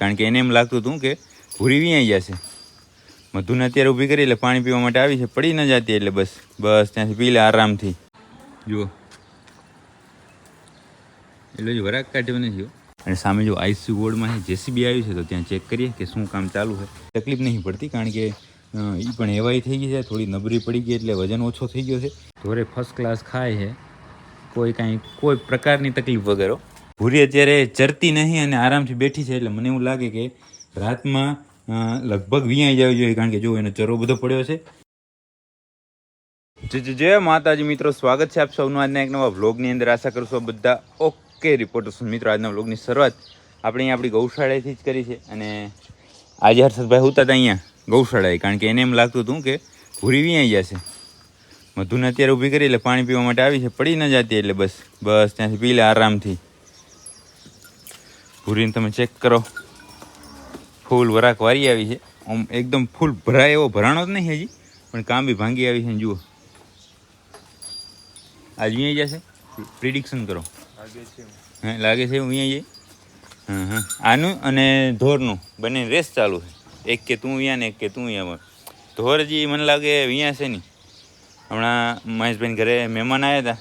કારણ કે એને એમ લાગતું હતું કે ભૂરી વીઆઈ જશે. મધુને અત્યારે ઊભી કરી એટલે પાણી પીવા માટે આવી છે. પડી ન જતી એટલે બસ બસ ત્યાંથી પી લે આરામથી. જુઓ. એટલે જો, વરાક કાઢ્યો નથી. અને સામે જો આઈસીયુ વોર્ડમાં જેસીબી આવ્યું છે, તો ત્યાં ચેક કરીએ કે શું કામ ચાલુ છે. તકલીફ નહીં પડતી, કારણ કે એ પણ એવાય થઈ ગઈ છે, થોડી નબળી પડી ગઈ એટલે વજન ઓછો થઈ ગયો છે. ધોરે ફર્સ્ટ ક્લાસ ખાય છે. કોઈ કાંઈ, કોઈ પ્રકારની તકલીફ વગર. ભૂરી અત્યારે ચરતી નહીં અને આરામથી બેઠી છે એટલે મને એવું લાગે કે રાતમાં લગભગ વિયાઈ જવી જોઈએ કારણ કે જો એનો ચરો બધો પડ્યો છે. જે જય માતાજી મિત્રો, સ્વાગત છે આપ સૌનું આજના એક નવા વ્લોગની અંદર. આશા કરશો બધા ઓકે રિપોર્ટર્સ મિત્રો, આજના વ્લોગની શરૂઆત આપણે અહીંયા આપણી ગૌશાળાએથી જ કરી છે અને આજે હર્ષદભાઈ હોતા હતા અહીંયા ગૌશાળાએ, કારણ કે એને એમ લાગતું હતું કે ભૂરી વિયાઈ જશે. મધુને અત્યારે ઊભી કરી એટલે પાણી પીવા માટે આવી છે. પડી ન જતી એટલે બસ બસ ત્યાંથી પી લે આરામથી. ભૂરીને તમે ચેક કરો. ફૂલ વરાક વારી આવી છે. આમ એકદમ ફૂલ ભરાય એવો ભરાણો જ નહીં હજી પણ કામ બી ભાંગી આવી છે ને જુઓ. આજ અહીંયા જશે. પ્રિડિક્શન કરો. હે લાગે છે હું અહીંયા હા હા. આનું અને ધોરનું બંને રેસ ચાલુ છે. એક કે તું અહીંયા ને એક કે તું અહીંયા ધોર હજી મને લાગે અહીંયા છે નહીં. હમણાં મહેશભાઈ ઘરે મહેમાન આવ્યા હતા.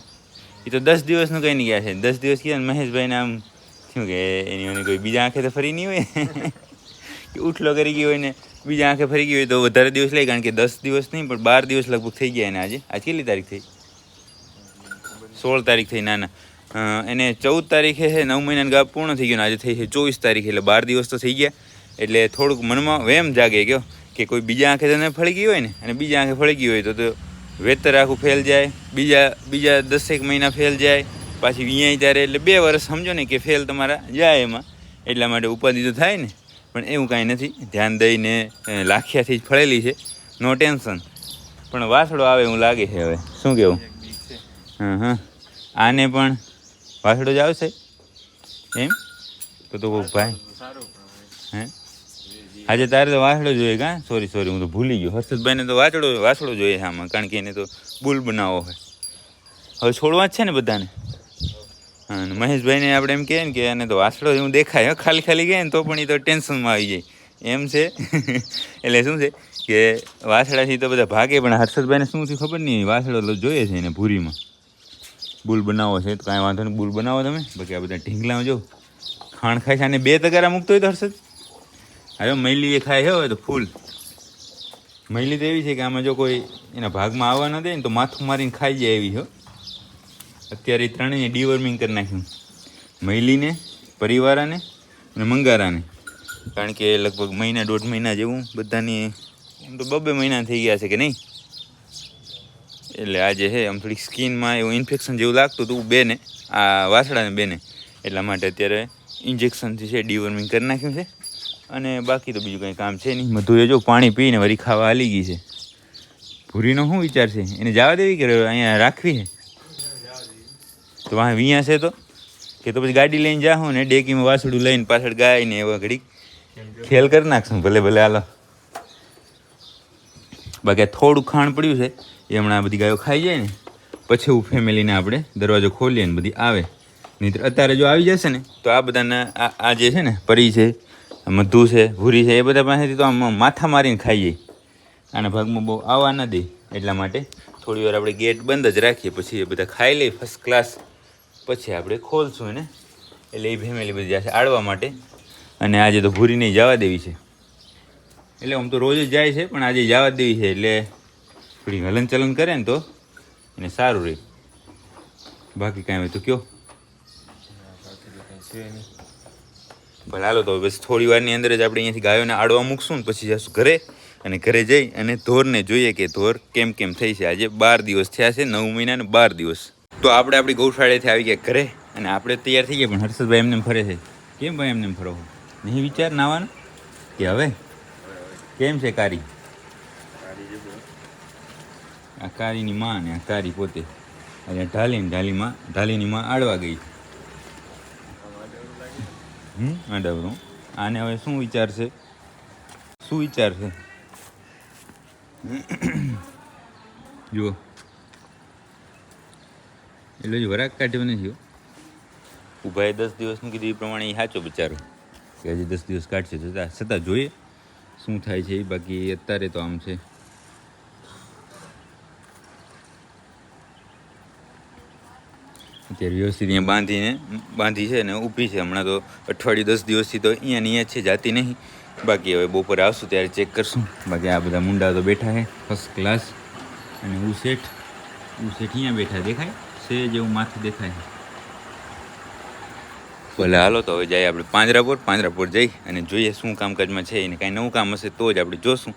એ તો દસ દિવસનું કંઈ નહીં ગયા છે. દસ દિવસ ગયા ને મહેશભાઈને આમ શું કે એની મને કોઈ બીજા આંખે તો ફરી નહીં હોય? કે ઉઠલો કરી ગયો હોય ને બીજા આંખે ફરી ગયો હોય તો વધારે દિવસ લે કારણ કે દસ દિવસ નહીં, પણ બાર દિવસ લગભગ થઈ ગયા એને આજે. આજ કેટલી તારીખ થઈ? સોળ તારીખ થઈ, ના ના. એને ચૌદ તારીખે છે નવ મહિનાનું ગાપ પૂર્ણ થઈ ગયું આજે થઈ છે ચોવીસ તારીખે, એટલે બાર દિવસ તો થઈ ગયા. એટલે થોડુંક મનમાં વેમ જાગે ગયો કે કોઈ બીજા આંખે તને ફળી ગઈ હોય ને, અને બીજા આંખે ફળી ગઈ હોય તો વેતર આખું ફેલ જાય, બીજા બીજા દસેક મહિના ફેલ જાય પાછી અહીંયા ત્યારે એટલે બે વર્ષ સમજો ને કે ફેલ તમારા જાય એમાં. એટલા માટે ઉપાધિ તો થાય ને. પણ એવું કાંઈ નથી. ધ્યાન દઈને લાખ્યાથી જ ફળેલી છે. નો ટેન્શન પણ વાસડો આવે એવું લાગે છે હવે. શું કેવું? હા હા. આને પણ વાસડો જ આવશે? એમ? તો તો કોક ભાઈ. હે? આજે તારે તો વાસળો જોઈએ કાં સોરી સોરી હું તો ભૂલી ગયો. હર્ષદભાઈને તો વાસડો વાસડો જોઈએ છે આમાં. કારણ કે એને તો બુલ બનાવવો હોય. હવે છોડવા જ છે ને બધાને? અને મહેશભાઈને આપણે એમ કહીએ ને કે એને તો વાસળો એવું દેખાય ખાલી ખાલી કહે ને તો પણ એ તો ટેન્શનમાં આવી જાય. એમ છે. એટલે શું છે કે વાસળાથી તો બધા ભાગે, પણ હર્ષદભાઈને શું થયું ખબર નહીં? વાસળો તો જોઈએ છે એને ભૂરીમાં. બુલ બનાવો છે, તો કાંઈ વાંધો નહીં. બુલ બનાવો તમે. બાકી આ બધા ઢીંગલા જો ખાણ ખાય છે. અને બે તગારા મૂકતો હોય તો હર્ષદ? હવે એ ખાય છે હવે તો ફૂલ. મૈલી તો એવી છે કે આમાં જો કોઈ એના ભાગમાં આવવા ન દે ને તો માથું મારીને ખાઈ જાય એવી, હો. અત્યારે ત્રણેય ડીવર્મિંગ કરી નાખ્યું. મહિલીને પરિવારાને અને મંગારાને. કારણ કે લગભગ મહિના દોઢ મહિના જેવું બધાની એમ તો બબે મહિના થઈ ગયા છે કે નહીં? એટલે આજે હે, આમ થોડીક સ્કિનમાં એવું ઇન્ફેક્શન જેવું લાગતું હતું બેને, આ વાસડાને બેને. એટલા માટે અત્યારે ઇન્જેક્શનથી છે ડીવર્મિંગ કરી નાખ્યું છે. અને બાકી તો બીજું કંઈ કામ છે નહીં. મધુએ જો પાણી પીને વરી ખાવા હાલી ગઈ છે. ભૂરીનો શું વિચાર છે? એને જવા દેવી કે અહીંયા રાખવી છે? તો વાહ વિયા છે તો, કે તો પછી ગાડી લઈને જાઉં ને ડેકીમાં વાસડું લઈને પાછળ ગાય ને એવા ઘડીક. ખેલ કરી નાખશું ભલે ભલે હાલો. બાકી થોડું ખાણ પડ્યું છે, એ હમણાં બધી ગાયો ખાઈ જાય ને, પછી એવું ફેમિલીને આપણે દરવાજો ખોલીએ ને બધી આવે. નહીં અત્યારે જો આવી જશે ને, તો આ બધાના આ જે છે ને, પરી છે, મધુ છે, ભૂરી છે, એ બધા પાસેથી તો આમ માથા મારીને ખાઈ જાય આના ભાગમાં બહુ આવવા ન દે એટલા માટે થોડી વાર આપણે ગેટ બંધ જ રાખીએ, પછી એ બધા ખાઈ લઈએ ફર્સ્ટ ક્લાસ પછી આપણે ખોલશું એને. એટલે એ ફેમિલી બધી જશે આડવા માટે. અને આજે તો ભૂરી નહીં જવા દેવી છે. એટલે આમ તો રોજ જ જાય છે, પણ આજે જવા દેવી છે. એટલે થોડી હલનચલન કરે ને તો એને સારું રહે. બાકી કાંઈ હોય તો કયો. ભલે હાલો તો બસ થોડી વારની અંદર જ આપણે અહીંયાથી ગાયોને આડવા મૂકશું ને પછી જશું ઘરે. અને ઘરે જઈ અને ધોરને જોઈએ કે ધોર કેમ કેમ થઈ છે. આજે બાર દિવસ થયા છે, નવ મહિના ને બાર દિવસ. તો આપણે આપણી ગૌશાળાએથી આવી ગયા ઘરે અને આપણે તૈયાર થઈ ગયા, પણ હર્ષદભાઈ એમને ફરે છે, કેમ ભાઈ એમને એમ ફરો નહીં વિચાર નાવાનો કે હવે કેમ છે કારી? આ કારીની માં ને આ કારી પોતે અને ઢાલીને ઢાલીમાં ઢાલીની માં આડવા ગઈ. હમ આડવરું આને હવે શું વિચાર છે? શું વિચાર છે? જુઓ. એટલે જ વરાગ કાઢ્યો નથી હો. ઊભાએ દસ દિવસનું કીધું એ પ્રમાણે એ સાચો બિચારો. કે હજી દસ દિવસ કાઢશે છતાં છતાં જોઈએ શું થાય છે એ બાકી અત્યારે તો આમ છે. અત્યારે વ્યવસ્થિત અહીંયા બાંધીને બાંધી છે ને ઊભી છે. હમણાં તો અઠવાડિયું દસ દિવસથી તો અહીંયા અહીંયા છે, જાતી નહીં. બાકી હવે બપોરે આવશું ત્યારે ચેક કરશું. બાકી આ બધા મુંડા તો બેઠા છે ફર્સ્ટ ક્લાસ અને ઉસેઠ ઉસેઠ અહીંયા બેઠા દેખાય. છે જેવું માથું દેખાય છે. ભલે હાલો તો હવે જઈએ આપણે પાંજરાપોર. પાંજરાપોર જઈ અને જોઈએ શું કામકાજમાં છે એને. કાંઈ નવું કામ હશે તો જ આપણે જોશું.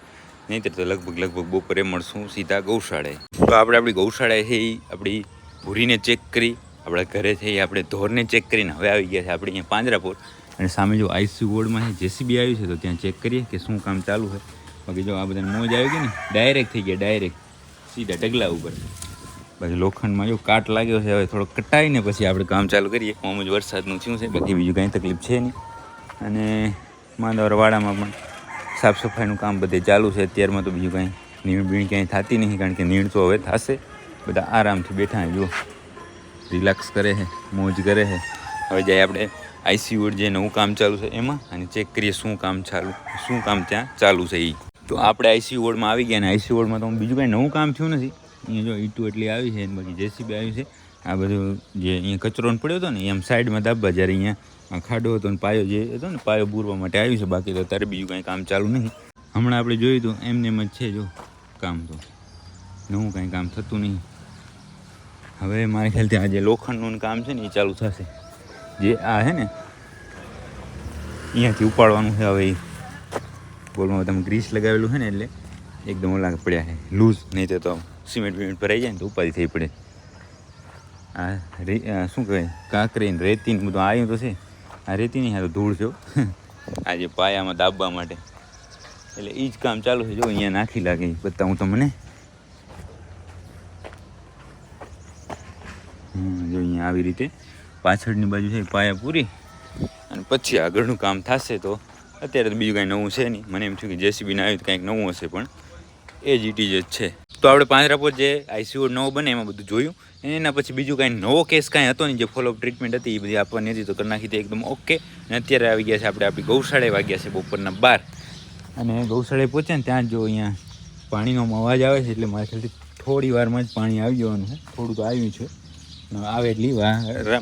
નહીંતર તો લગભગ લગભગ બપોરે મળશું સીધા ગૌશાળાએ. તો આપણે આપણી ગૌશાળાએ છે એ આપણી ભૂરીને ચેક કરી. આપણા ઘરે છે એ આપણે ઢોરને ચેક કરીને હવે આવી ગયા છે આપણે અહીંયા પાંજરાપોર. અને સામે જો આઈસી વોર્ડમાં છે જેસીબી આવ્યું છે તો ત્યાં ચેક કરીએ કે શું કામ ચાલુ છે બાકી જો આ બધાને મોજ આવી ગઈ ને, ડાયરેક્ટ થઈ ગયા, ડાયરેક્ટ. સીધા ડગલા ઉપર. બાકી લોખંડમાં જો કાટ લાગ્યો છે, હવે થોડો કટાઈને પછી આપણે કામ ચાલુ કરીએ. આમ જ વરસાદનું થયું છે, બાકી બીજું કાંઈ તકલીફ છે નહીં. અને માંદવરવાડામાં પણ સાફ સફાઈનું કામ બધે ચાલુ છે. અત્યારમાં તો બીજું કાંઈ નીણ બીણ ક્યાંય થતી નહીં, કારણ કે નીણ તો હવે થશે. બધા આરામથી બેઠા જો. રિલેક્સ કરે છે, મોજ કરે છે. હવે જાય આપણે આઈસીયુ જે નવું કામ ચાલુ છે એમાં, અને ચેક કરીએ શું કામ ચાલુ, શું કામ ત્યાં ચાલુ છે એ તો આપણે આઈસીયુ વોર્ડમાં આવી ગયા, અને આઈસીયુ વોર્ડમાં તો બીજું કાંઈ નવું કામ થયું નથી. અહીંયા જો ઈટું એટલી આવી છે બાકી જેસીબી આવી છે. આ બધું જે અહીંયા કચરો પડ્યો હતો ને, એમ સાઈડમાં દાબવા જ્યારે અહીંયા ખાડો હતો ને પાયો જે હતો ને, પાયો પૂરવા માટે આવ્યું છે, બાકી તો અત્યારે બીજું કાંઈ કામ ચાલુ નહીં. હમણાં આપણે જોયું હતું, એમને એમ જ છે જો કામ તો. નવું કાંઈ કામ થતું નહીં. હવે મારે ખ્યાલથી આ જે લોખંડનું કામ છે ને એ ચાલુ થશે. જે આ છે ને, અહીંયાથી ઉપાડવાનું છે હવે બોલમાં તમે ગ્રીસ લગાવેલું છે ને એટલે એકદમ ઓલા પડ્યા છે. લૂઝ, નહીં તો સિમેન્ટ બિમેન્ટ ભરાઈ જાય ને તો ઉપાધિ થઈ પડે આ શું કહેવાય કાંકરી ને રેતી ને બધું આવ્યું તો છે આ રેતી નહીં તો ધૂળ છે આજે પાયામાં દાબવા માટે એટલે એ જ કામ ચાલુ છે જો અહીંયા નાખી લાગે બતાવું તમને હમ, જો અહીંયા આવી રીતે પાછળની બાજુ છે પાયા પૂરી અને પછી આગળનું કામ થશે તો અત્યારે તો બીજું કાંઈ નવું છે નહીં મને એમ થયું કે જેસીબીને આવ્યું તો કાંઈક નવું હશે પણ એ જ ઇટી જ છે તો આપણે પાંજરાપોર જે આઈસીયુ નવો બને એમાં બધું જોયું. એના પછી બીજું કાંઈ નવો કેસ કાંઈ હતો નહીં, જે ફોલોઅપ ટ્રીટમેન્ટ હતી, એ બધી આપવાની હતી તો કરી નાખી હતી એકદમ ઓકે અને અત્યારે આવી ગયા છે આપણે આપણી ગૌશાળાએ વાગ્યા છે બપોરના બાર. અને ગૌશાળાએ પહોંચે ને ત્યાં જો અહીંયા પાણીનો અવાજ આવે છે, એટલે મારા ખ્યાલથી થોડી વારમાં જ પાણી આવી જવાનું છે. થોડું તો આવ્યું છે. આવે એટલી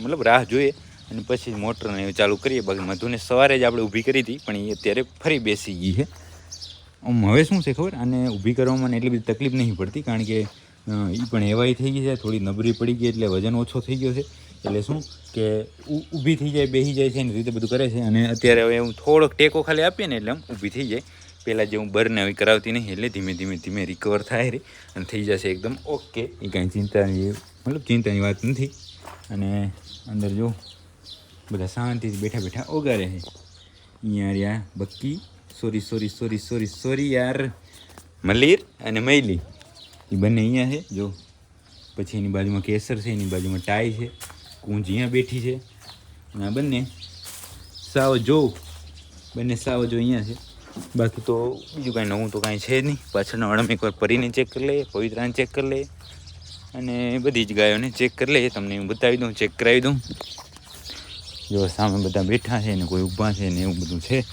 મતલબ રાહ જોઈએ. અને પછી મોટરને ચાલુ કરીએ. બાકી મધુને સવારે જ આપણે ઊભી કરી હતી, પણ એ અત્યારે ફરી બેસી ગઈ છે. હવે શું છે ખબર? આને ઊભી કરવામાં એટલી બધી તકલીફ નહીં પડતી, કારણ કે એ પણ એવાય થઈ ગઈ છે, થોડી નબળી પડી ગઈ એટલે વજન ઓછો થઈ ગયો છે. એટલે શું કે ઊભી થઈ જાય, બેસી જાય છે, એની રીતે બધું કરે છે. અને અત્યારે હવે હું થોડોક ટેકો ખાલી આપીએ ને એટલે આમ ઊભી થઈ જાય. પહેલાં જે હું બરને હવે કરાવતી નહીં, એટલે ધીમે ધીમે ધીમે રિકવર થાય રે અને થઈ જશે એકદમ ઓકે એ કાંઈ ચિંતાની, મતલબ ચિંતાની વાત નથી. અને અંદર જો બધા શાંતિથી બેઠા બેઠા ઓગારે છે. અહીંયા રહ્યા બક્કી sorry sorry sorry sorry sorry યાર. મલીર અને મૈલી. એ બંને અહીંયા છે જો. પછી એની બાજુમાં કેસર છે એની બાજુમાં ટાઈ છે કુંજ અહીંયા બેઠી છે. અને આ બંને સાવ જો બંને સાવ જો અહીંયા છે. બાકી તો બીજું કાંઈ નવું તો કાંઈ છે જ નહીં. પાછળનો અડમ એકવાર પરીને ચેક કરી લઈએ પવિત્રાને ચેક કરી લઈએ. અને બધી જ ગાયોને ચેક કરી લઈએ. તમને હું બતાવી દઉં ચેક કરાવી દઉં. જો સામે બધા બેઠા છે ને કોઈ ઊભા છે ને એવું બધું છે.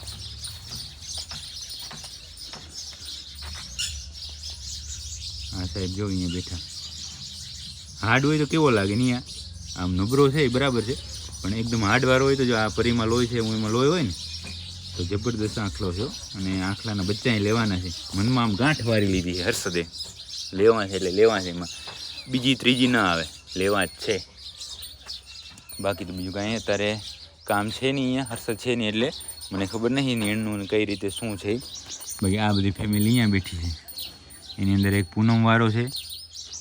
સાહેબ જો અહીંયા બેઠા. હાર્ડ હોય તો કેવો લાગે નહીં આમ નબળો છે એ બરાબર છે. પણ એકદમ હાર્ડવાળો હોય તો જો આ પરીમાં લોહી છે, હું એમાં લોહી હોય ને, તો જબરદસ્ત આંખલો છો. અને આંખલાના બચ્ચા લેવાના છે. મનમાં આમ ગાંઠ વારી લીધી છે હર્ષદે. લેવા છે એટલે લેવા છે એમાં. બીજી, ત્રીજી ના આવે. લેવા જ છે. બાકી તો બીજું કાંઈ અત્યારે કામ છે નહીં અહીંયા. હર્ષદ છે નહીં એટલે મને ખબર નહીં નીણનું ને કઈ રીતે શું છે. બાકી આ બધી ફેમિલી અહીંયા બેઠી છે. એની અંદર એક પૂનમવાળો છે.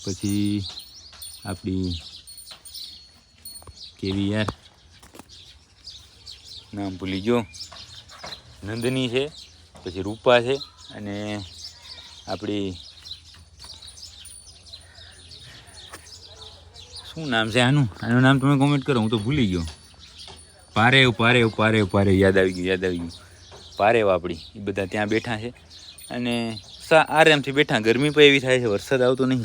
પછી આપણી કેવી યાર નામ ભૂલી ગયો, નંદની છે, પછી રૂપા છે, અને આપણી શું નામ છે આનું? આનું નામ તમે કોમેન્ટ કરો, હું તો ભૂલી ગયો. પારેવ પારેવ પારેવ પારેવ, યાદ આવી ગયું, યાદ આવી ગયું. પારેવ આપણી, એ બધા ત્યાં બેઠા છે. અને આરામથી બેઠા, ગરમી પણ એવી થાય છે, વરસાદ આવતો નહીં.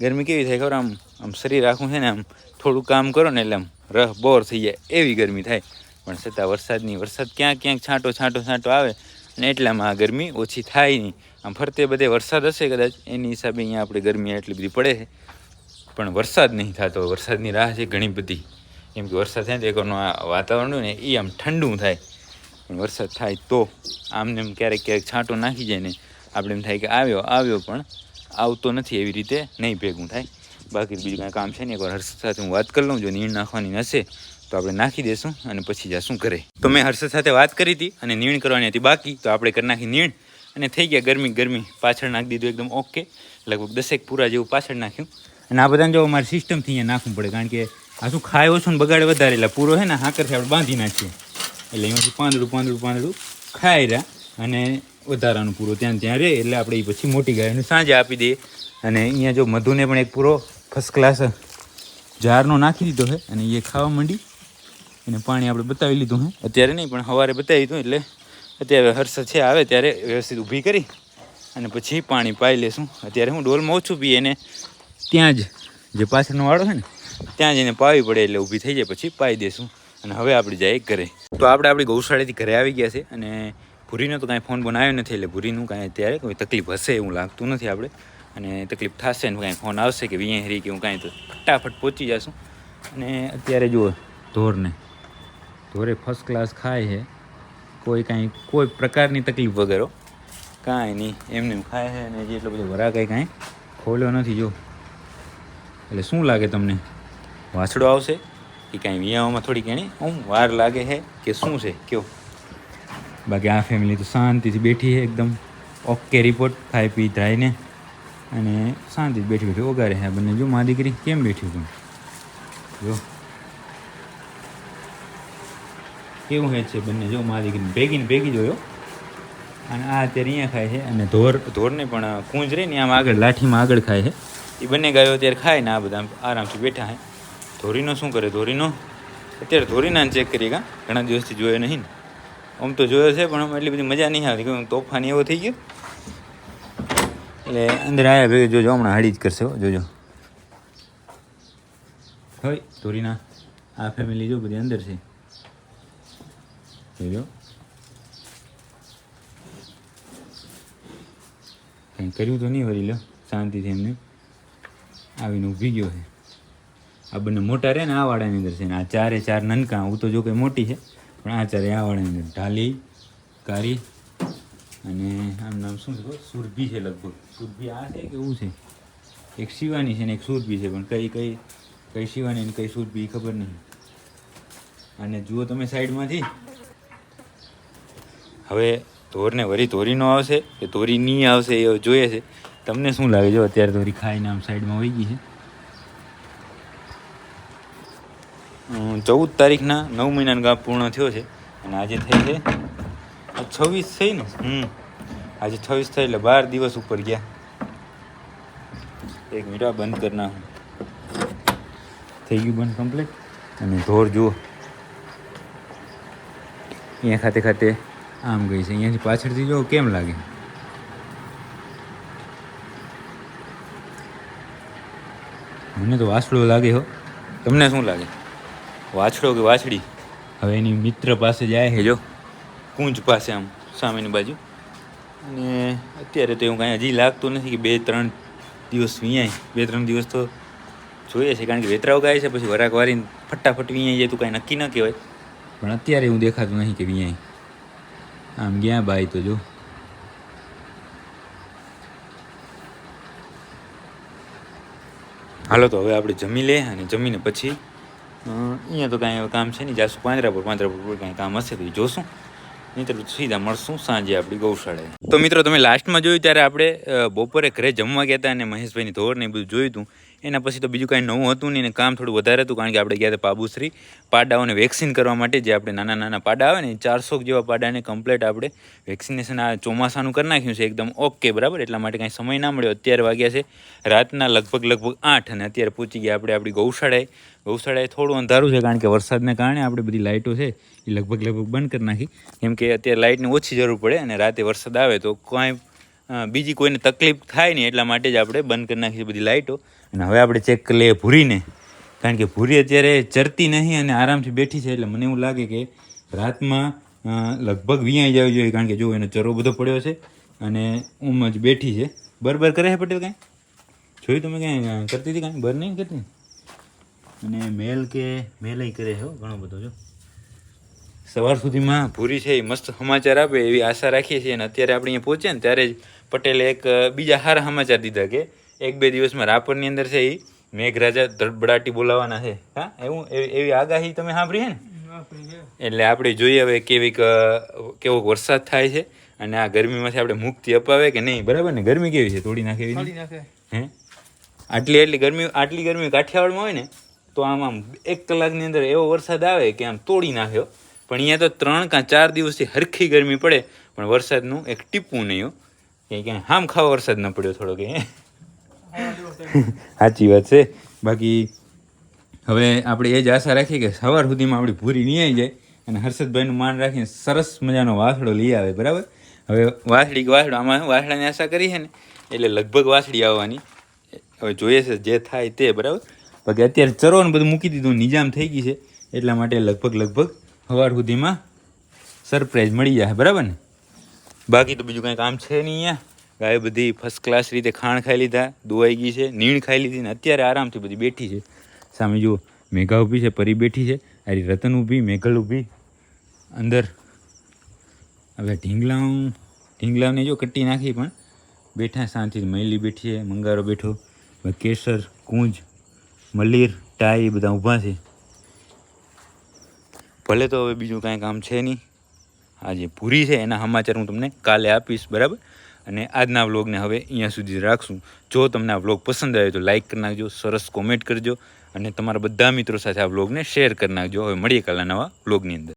ગરમી કેવી થાય ખબર? આમ આમ શરીર આખું છે ને, આમ થોડું કામ કરો ને એટલે આમ રહ બોર થઈ જાય, એવી ગરમી થાય. પણ છતાં વરસાદની વરસાદ ક્યાંક ક્યાંક છાંટો છાંટો છાંટો આવે અને એટલામાં આ ગરમી ઓછી થાય નહીં. આમ ફરતે બધે વરસાદ હશે કદાચ, એની હિસાબે અહીંયા આપણે ગરમી એટલી બધી પડે છે. પણ વરસાદ નહીં થતો, વરસાદની રાહ છે ઘણી બધી. કેમ કે વરસાદ થાય તો એકનું આ વાતાવરણ ને એ આમ ઠંડુ થાય. પણ વરસાદ થાય તો આમને એમ ક્યારેક ક્યારેક છાંટો નાખી જાય ને આપણે એમ થાય કે આવ્યો આવ્યો પણ આવતો નથી એવી રીતે નહીં ભેગું થાય. બાકી બીજું કાંઈ કામ છે ને એકવાર હર્ષદ સાથે હું વાત કરી લઉં, જો નીણ નાખવાની હશે તો આપણે નાખી દેશું અને પછી જશું ઘરે. તો મેં હર્ષદ સાથે વાત કરી હતી અને નીણ કરવાની હતી બાકી, તો આપણે કરી નાખી નીણ અને થઈ ગયા ગરમી ગરમી, પાછળ નાખી દીધું એકદમ ઓકે લગભગ દસેક પૂરા જેવું પાછળ નાખ્યું. અને આ બધાને જો અમારે સિસ્ટમથી અહીંયા નાખવું પડે, કારણ કે આ શું ખાય ઓછું ને બગાડે વધારે, એટલે પૂરો છે ને હાકરથી આપણે બાંધી નાખીએ. એટલે એમાંથી પાંદડું પાંદડું પાંદડું ખાઈ રહ્યા અને વધારાનું પૂરો ત્યાં ત્યાં રહે એટલે આપણે એ પછી મોટી ગાયને સાંજે આપી દઈએ. અને અહીંયા જો મધુને પણ એક પૂરો ફર્સ્ટ ક્લાસ જારનો નાખી દીધો છે અને એ ખાવા માંડી. અને પાણી આપણે બતાવી લીધું હે અત્યારે નહીં, પણ સવારે બતાવી દીધું એટલે અત્યારે હર્ષ છે, આવે ત્યારે વ્યવસ્થિત ઊભી કરી અને પછી પાણી પાઈ લેશું. અત્યારે હું ડોલમાં ઓછું પીએ એને ત્યાં જ જે પાછળનો વાળો છે ને, ત્યાં જ એને પાવી પડે એટલે ઊભી થઈ જાય, પછી પાઈ દેશું. અને હવે આપણે જઈએ ઘરે. તો આપણે આપણી ગૌશાળાથી ઘરે આવી ગયા છે અને ભૂરીનો તો કાંઈ ફોન બનાવ્યો નથી એટલે ભૂરીનું કાંઈ અત્યારે કોઈ તકલીફ હશે એવું લાગતું નથી આપણે. અને તકલીફ થશે ને કાંઈ ફોન આવશે કે વીએ હેરી કે હું કાંઈ તો ફટાફટ પહોંચી જશું. અને અત્યારે જુઓ ધોરને ધોરે ફર્સ્ટ ક્લાસ ખાય છે. કોઈ કાંઈ, કોઈ પ્રકારની તકલીફ વગેરે કાંઈ નહીં, એમને એમ ખાય છે અને હજી એટલો બધો વરા કંઈ કાંઈ ખોલ્યો નથી જો એટલે શું લાગે તમને? વાછડો આવશે કે કાંઈ વિયાઓમાં થોડી ઘણી આમ વાર લાગે છે કે શું છે? કયો? બાકી આ ફેમિલી તો શાંતિથી બેઠી છે એકદમ. ઓકે રિપોર્ટ ખાઈ પી ધરાઈને અને શાંતિથી બેઠી બેઠી ઓગારે છે બંને. જો મા દીકરી કેમ બેઠી છું? જો. કેવું હે છે બંને? જો મા દીકરી ભેગીને ભેગી જોયો. અને આ અત્યારે અહીંયા ખાય છે અને ધોર ધોરને પણ કૂંજ રહે ને આમ આગળ લાઠીમાં આગળ ખાય છે. એ બંને ગાયો અત્યારે ખાય ને આ બધા આરામથી બેઠા છે. ધોરીનો શું કરે? ધોરીનો? અત્યારે ધોરીના ચેક કરીએ ઘણા દિવસથી જોયો નહીં ને. આમ તો જોયો છે, પણ આમ એટલી બધી મજા નહીં આવતી. કેમ તોફાની એવો થઈ ગયો. એટલે અંદર આવ્યા ભેગા જોજો હમણાં હાડી જ કરશે જોજો. હોય ધોરીના. આ ફેમિલી જો બધી અંદર છે. જોજો કંઈ કર્યું તો નહીં વરી લો, શાંતિથી એમને આવીને ઊભી ગયો છે. આ બંને મોટા રહે ને, આ વાળાની અંદર છે ને, આ ચારે ચાર નનકા, હું તો જો કે મોટી છે. પણ આ ચારે આ વાડાની અંદર ઢાલી કારી અને આમ નામ શું છે સુરભી છે લગભગ. સુરભી આ છે કે એવું છે? એક શિવાની છે ને એક સુરભી છે, પણ કઈ કઈ કઈ શિવાની ને કઈ સુરભી ખબર નહીં. અને જુઓ તમે સાઈડમાંથી. હવે ધોરને વરી ધોરીનો આવશે કે ધોરી નહીં આવશે એ જોઈએ છે. તમને શું લાગે? જો અત્યારે ધોરી ખાઈને આમ સાઈડમાં વહી ગઈ છે. ચૌદ તારીખના નવ મહિનાનો ગાપ પૂર્ણ થયો છે અને આજે થઈ છે છવ્વીસ થઈ ને હમ. આજે છવ્વીસ થઈ એટલે બાર દિવસ ઉપર ગયા. એક મિનિટ બંધ કરી નાખું. થઈ ગયું બંધ કમ્પ્લીટ અને ઢોર જુઓ. અહીંયા ખાતે ખાતે આમ ગઈ છે. અહીંયાથી પાછળથી જો કેમ લાગે. મને તો વાસળો લાગે હો. તમને શું લાગે? વાછડો કે વાછડી? હવે એની મિત્ર પાસે જાય છે. જો કુંજ પાસે આમ સામેની બાજુ. અને અત્યારે તો એવું કાંઈ હજી લાગતું નથી કે બે ત્રણ દિવસ વિયાય. બે ત્રણ દિવસ તો જોઈએ છે કારણ કે વેતરાવ ગાય છે પછી વરાક વારીને ફટાફટ વિયાઈ જાય તો કાંઈ નક્કી ન કહેવાય. પણ અત્યારે એવું દેખાતું નહીં કે વિયાય. આમ ગયા બાઈ તો જો. હાલો તો હવે આપણે જમી લે અને જમીને પછી અહીંયા તો કાંઈ કામ છે નહીં. જાશું પાંદરા પર કાંઈ કામ હશે તો એ જોશું. નહીં તો સીધા મળશું સાંજે આપણી ગૌશાળાએ તો મિત્રો, તમે લાસ્ટમાં જોયું ત્યારે આપણે બપોરે ઘરે જમવા ગયા હતા અને મહેશભાઈની ધોર ને એ બધું જોયું હતું એના પછી તો બીજું કાંઈ નવું હતું નહીં કામ થોડું વધારે હતું કારણ કે આપણે ગયા હતા પાબુશ્રી. પાડાઓને વેક્સિન કરવા માટે જે આપણે નાના નાના પાડા આવે ને ચારસો જેવા પાડાને કમ્પ્લીટ આપણે વેક્સિનેશન આ ચોમાસાનું કરી નાખ્યું છે એકદમ ઓકે બરાબર. એટલા માટે કાંઈ સમય ના મળ્યો. અત્યારે વાગ્યા છે રાતના લગભગ લગભગ આઠ અને અત્યારે પહોંચી ગયા આપણે આપણી ગૌશાળાએ. ગૌશાળાએ થોડું અંધારું છે કારણ કે વરસાદને કારણે આપણે બધી લાઇટો છે એ લગભગ લગભગ બંધ કરી નાખી. કેમ કે અત્યારે લાઇટની ઓછી જરૂર પડે અને રાતે વરસાદ આવે તો કાંઈ બીજી કોઈને તકલીફ થાય નહીં એટલા માટે જ આપણે બંધ કરી નાખીએ બધી લાઇટો અને હવે આપણે ચેક કરી લઈએ ભૂરીને. કારણ કે ભૂરી અત્યારે ચરતી નહીં અને આરામથી બેઠી છે એટલે મને એવું લાગે કે રાતમાં લગભગ વિયાઈ જવી જોઈએ. કારણ કે જો એનો ચરો બધો પડ્યો છે અને ઊંઘ જ બેઠી છે. બરાબર કરે છે પટેલ કાંઈ? જોયું તમે કાંઈ? કરતી હતી કાંઈ? બર નહીં કરતી? અને મેલ કે મેલ કરે છે ઘણો બધો, જો. સવાર સુધીમાં ભૂરી છે એ મસ્ત સમાચાર આપે એવી આશા રાખીએ છીએ અને અત્યારે આપણે અહીંયા પહોંચે ને ત્યારે જ પટેલે એક બીજા હારા સમાચાર દીધા કે એક બે દિવસમાં રાપરની અંદર છે એ મેઘરાજા ધડબડાટી બોલાવાના છે. હા એવું એવી આગાહી તમે સાંભળી છે ને? એટલે આપણે જોઈએ હવે કેવીક કેવો વરસાદ થાય છે અને આ ગરમીમાંથી આપણે મુક્તિ અપાવે કે નહીં? બરાબર ને? ગરમી કેવી છે? તોડી નાખે એવી? હે? આટલી એટલી ગરમી આટલી ગરમી કાઠિયાવાડમાં હોય ને તો આમ આમ એક કલાકની અંદર એવો વરસાદ આવે કે આમ તોડી નાખ્યો. પણ અહીંયા તો ત્રણ કાં ચાર દિવસથી હરખી ગરમી પડે પણ વરસાદનું એક ટીપું નહીં કે ક્યાંય હામ ખાવા વરસાદ ન પડ્યો થોડો કે સાચી વાત છે. બાકી હવે આપણે એ જ આશા રાખીએ કે સવાર સુધીમાં આપણી ભૂરી નહીં જાય અને હર્ષદભાઈનું માન રાખીને સરસ મજાનો વાસડો લઈ આવે, બરાબર? હવે વાસડી કે વાસળો આમાં વાસડાની આશા કરી છે ને? એટલે લગભગ વાસડી આવવાની. હવે જોઈએ છે જે થાય તે, બરાબર? બાકી અત્યારે ચરો ને બધું મૂકી દીધું, નિજામ થઈ ગઈ છે. એટલા માટે લગભગ લગભગ સવાર સુધીમાં સરપ્રાઈઝ મળી જાય, બરાબર ને? બાકી તો બીજું કાંઈ કામ છે નહીં અહીંયા. ગાય બધી ફર્સ્ટ ક્લાસ રીતે ખાણ ખાઈ લીધા દોવાઈ ગઈ છે, નીણ ખાઈ લીધી ને અત્યારે આરામથી બધી બેઠી છે. સામે જુઓ, મેઘા ઊભી છે, પરી બેઠી છે, આરી રતન ઊભી, મેઘલ ઊભી. અંદર, હવે ઢીંગલાવ ઢીંગલાવને જો કટ્ટી નાખી પણ બેઠા શાંતિથી મૈલી બેઠી છે, મંગારો બેઠો, હવે કેસર, કુંજ, મલીર, ટાઈ એ બધા ઊભા છે. ભલે તો હવે બીજું કાંઈ કામ છે નહીં. આ જે પૂરી છે, એના સમાચાર હું તમને કાલે આપીશ, બરાબર? અને આજના વ્લોગને હવે અહીંયા સુધી રાખશું. જો તમને આ વ્લોગ પસંદ આવ્યો તો લાઇક કરી નાખજો, સરસ કોમેન્ટ કરજો અને તમારા બધા મિત્રો સાથે આ વ્લોગને શેર કરી નાખજો. હવે મળીએ કાલના નવા વ્લોગની અંદર.